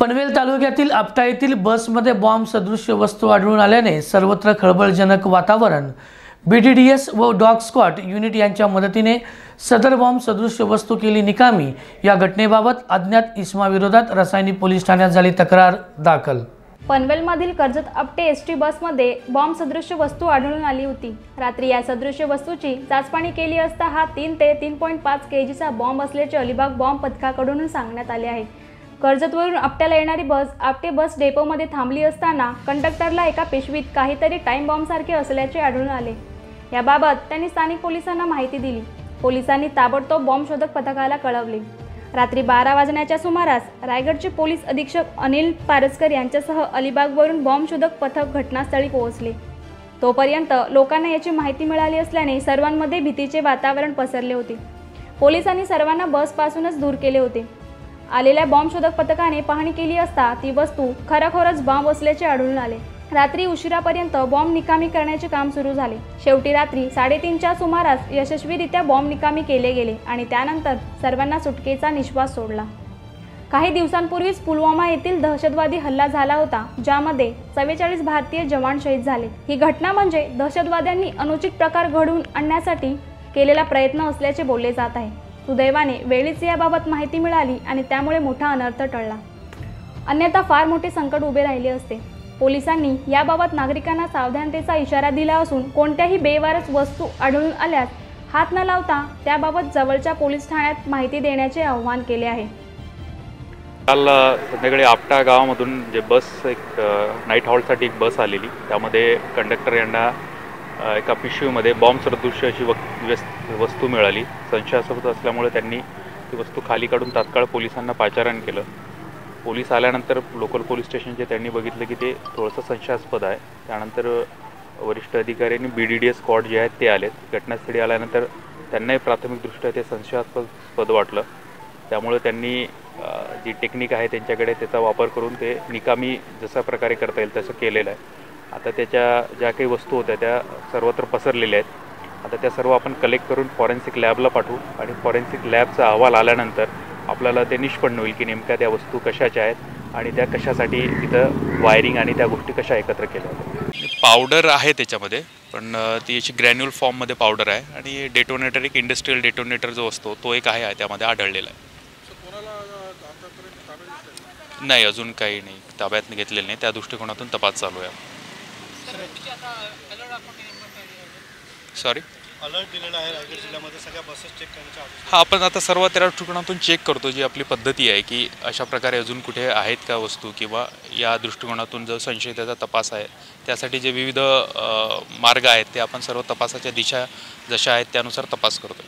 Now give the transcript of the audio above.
पनवेल तालुक्यातील आपटा येथील बसमध्ये बॉम्ब सदृश्य वस्तू आढळून आल्याने सर्वत्र खळबळजनक वातावरण. बी डी डी एस व डॉग स्क्वॉट युनिट यांच्या मदतीने सदर बॉम्ब सदृश्य वस्तू केली निकामी. या घटनेबाबत अज्ञात इस्माविरोधात रसायनी पोलीस ठाण्यात झाली तक्रार दाखल. पनवेलमधील कर्जत आपटे एस टी बसमध्ये बॉम्ब सदृश्य वस्तू आढळून आली होती. रात्री या सदृश्य वस्तूची चाचपाणी केली असता हा तीन ते तीन पॉईंट पाच के जीचा बॉम्ब असल्याचे अलिबाग बॉम्ब पथकाकडून सांगण्यात आले आहे. कर्जतवरून आपट्याला येणारी बस आपटे बस डेपोमध्ये थांबली असताना कंडक्टरला एका पिशवीत काहीतरी टाईम बॉम्बसारखे असल्याचे आढळून आले. याबाबत त्यांनी स्थानिक पोलिसांना माहिती दिली. पोलिसांनी ताबडतोब बॉम्ब शोधक पथकाला कळवले. रात्री बारा वाजण्याच्या सुमारास रायगडचे पोलीस अधीक्षक अनिल पारसकर यांच्यासह अलिबागवरून बॉम्ब शोधक पथक घटनास्थळी पोहोचले. तोपर्यंत लोकांना याची माहिती मिळाली असल्याने सर्वांमध्ये भीतीचे वातावरण पसरले होते. पोलिसांनी सर्वांना बसपासूनच दूर केले होते. आलेल्या बॉम्ब शोधक पथकाने पाहणी केली असता ती वस्तू खरोखरच बॉम्ब असल्याचे आढळून आले. रात्री उशिरापर्यंत बॉम्ब निकामी करण्याचे काम सुरू झाले. शेवटी रात्री साडेतीनच्या सुमारास यशस्वीरित्या बॉम्ब निकामी केले गेले आणि त्यानंतर सर्वांना सुटकेचा निश्वास सोडला. काही दिवसांपूर्वीच पुलवामा येथील दहशतवादी हल्ला झाला होता ज्यामध्ये चव्वेचाळीस भारतीय जवान शहीद झाले. ही घटना म्हणजे दहशतवाद्यांनी अनुचित प्रकार घडवून आणण्यासाठी केलेला प्रयत्न असल्याचे बोलले जात आहे. सुदैवाने वेळीच याबाबत माहिती मिळाली आणि त्यामुळे मोठा अनर्थ टळला. अन्यथा फार मोठे संकट उभे राहिले असते. पोलिसांनी याबाबत नागरिकांना सावधानतेचा इशारा दिला असून कोणत्याही बेवारस वस्तू आढळून आल्यास हात न लावता त्याबाबत जवळच्या पोलीस ठाण्यात माहिती देण्याचे आवाहन केले आहे. काल संध्याकाळी आपटा गावामधून जे बस एक नाईट हॉलसाठी एक बस आलेली. त्यामध्ये कंडक्टर यांना एका पिशवीमध्ये बॉम्ब सदृश्य अशी वक् व्यस- वस्तू मिळाली. संशयास्पद असल्यामुळे त्यांनी ती वस्तू खाली काढून तात्काळ पोलिसांना पाचारण केलं. पोलीस आल्यानंतर लोकल पोलीस स्टेशनचे त्यांनी बघितलं की ते थोडंसं संशयास्पद आहे. त्यानंतर वरिष्ठ अधिकाऱ्यांनी B D D S squad जे आहेत ते आलेत. घटनास्थळी आल्यानंतर त्यांनाही प्राथमिकदृष्ट्या ते संशयास्पद पद वाटलं. त्यामुळे त्यांनी जी टेक्निक आहे त्यांच्याकडे त्याचा वापर करून ते निकामी जशा प्रकारे करता येईल तसं केलेलं आहे. आता त्याच्या ज्या काही वस्तू होत्या त्या सर्वत्र पसरलेल्या आहेत. आता त्या सर्व आपण कलेक्ट करून फॉरेन्सिक लॅबला पाठवू. आणि फॉरेन्सिक लॅबचा अहवाल आल्यानंतर आपल्याला ते निष्पन्न होईल की नेमक्या त्या वस्तू कशाच्या आहेत आणि त्या कशासाठी तिथं वायरिंग आणि त्या गोष्टी कशा एकत्र केल्या होत्या पावडर आहे त्याच्यामध्ये पण ती अशी ग्रॅन्युअल फॉर्ममध्ये पावडर आहे आणि डेटोनेटर एक इंडस्ट्रियल डेटोनेटर जो असतो तो एक आहे त्यामध्ये आढळलेला आहे. नाही अजून काही नाही. ताब्यात घेतलेलं नाही. त्या दृष्टिकोनातून तपास चालू आहे. सॉरी अलर्ट दिलेला आहे? रायगड जिल्ह्यामध्ये सगळ्या बसेस चेक करण्याच्या हा आपण आता सर्व त्या दृष्टिकोनातून चेक करतो जी आपली पद्धती आहे की अशा प्रकारे अजून कुठे आहेत का वस्तू किंवा या दृष्टिकोनातून जो संशयिताचा तपास आहे त्यासाठी जे विविध अ, मार्ग आहेत ते आपण सर्व तपासाच्या दिशा जशा आहेत त्यानुसार तपास करतो